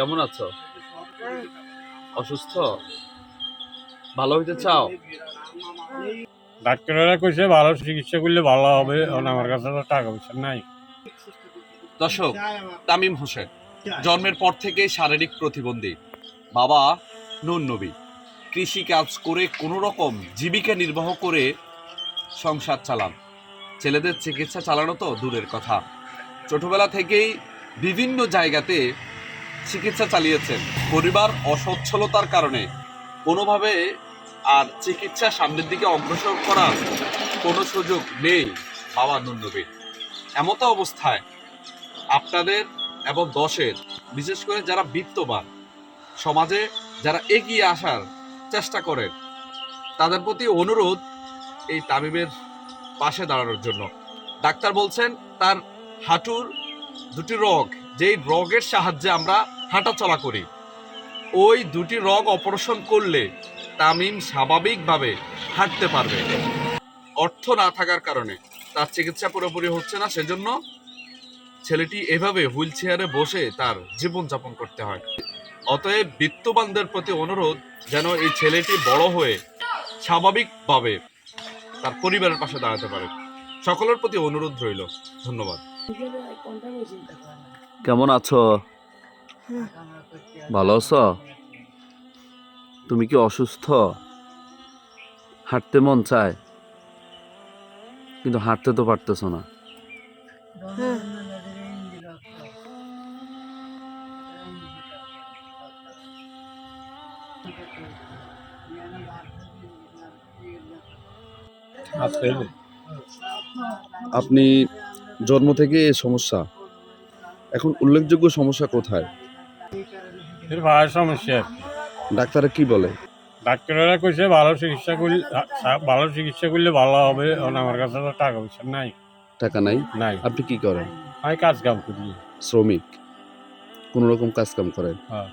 কেমন আছো? অসুস্থ? ভালো হইতে চাও? ডাক্তারেরা কইছে ভালো চিকিৎসা করলে ভালো হবে আমার কাছে তো টাকা পয়সা নাই। দর্শক তামিম হোসেন জন্মের পর থেকেই শারীরিক প্রতিবন্ধী। বাবা নুন নবী। কৃষি কাজ করে কোনো রকম জীবিকা নির্বাহ করে সংসার চালান। ছেলেদের চিকিৎসা চালানো তো দূরের কথা। ছোটবেলা থেকেই বিভিন্ন জায়গাতে চিকিৎসা চালিয়েছেন। পরিবার অসচ্ছলতার কারণে। কোনোভাবে আর চিকিৎসা সামনের দিকে অগ্রসর করার কোনো সুযোগ নেই বাবা নুন নবীর এমতো অবস্থায় আপনাদের এবং দশের, বিশেষ করে যারা বিত্তবান, সমাজে যারা এগিয়ে আসার চেষ্টা করেন, তাদের প্রতি অনুরোধ এই তামিমের পাশে দাঁড়ানোর জন্য। ডাক্তার বলছেন, তার হাঁটুর দুটি রগ যেই রগের সাহায্যে আমরা হাঁটা চলা করি। ওই দুটি রগ অপারেশন করলে তামিম স্বাভাবিকভাবে হাঁটতে পারবে। অর্থ না থাকার কারণে তার চিকিৎসা পুরোপুরি হচ্ছে না, সেজন্য ছেলেটি এভাবে হুইল চেয়ারে বসে তার জীবন যাপন করতে হয়। অতএব বিত্তবানদের প্রতি অনুরোধ যেন এই ছেলেটি বড় হয়ে স্বাভাবিকভাবে তার পরিবারের পাশে দাঁড়াতে পারে। সকলের প্রতি অনুরোধ রইল। ধন্যবাদ। কেমন আছো? ভালো আছো? তুমি কি অসুস্থ? হাঁটতে মন চায়? কিন্তু হাঁটতে তো পারতেছো না। আপনি জন্ম থেকে এই সমস্যা। এখন উল্লেখযোগ্য সমস্যা কোথায়? এর ভালো সমস্যা। আর কি। বলে? ডাক্তারেরা কইছে ভালো চিকিৎসা করলে ভালো চিকিৎসা করলে ভালো হবে। আমার কাছে তো টাকা পয়সা নাই। টাকা নাই? নাই। আপনি কি করেন? আমি কাজ কাম করি। শ্রমিক। কোন রকম কাজ কাম করেন? হ্যাঁ।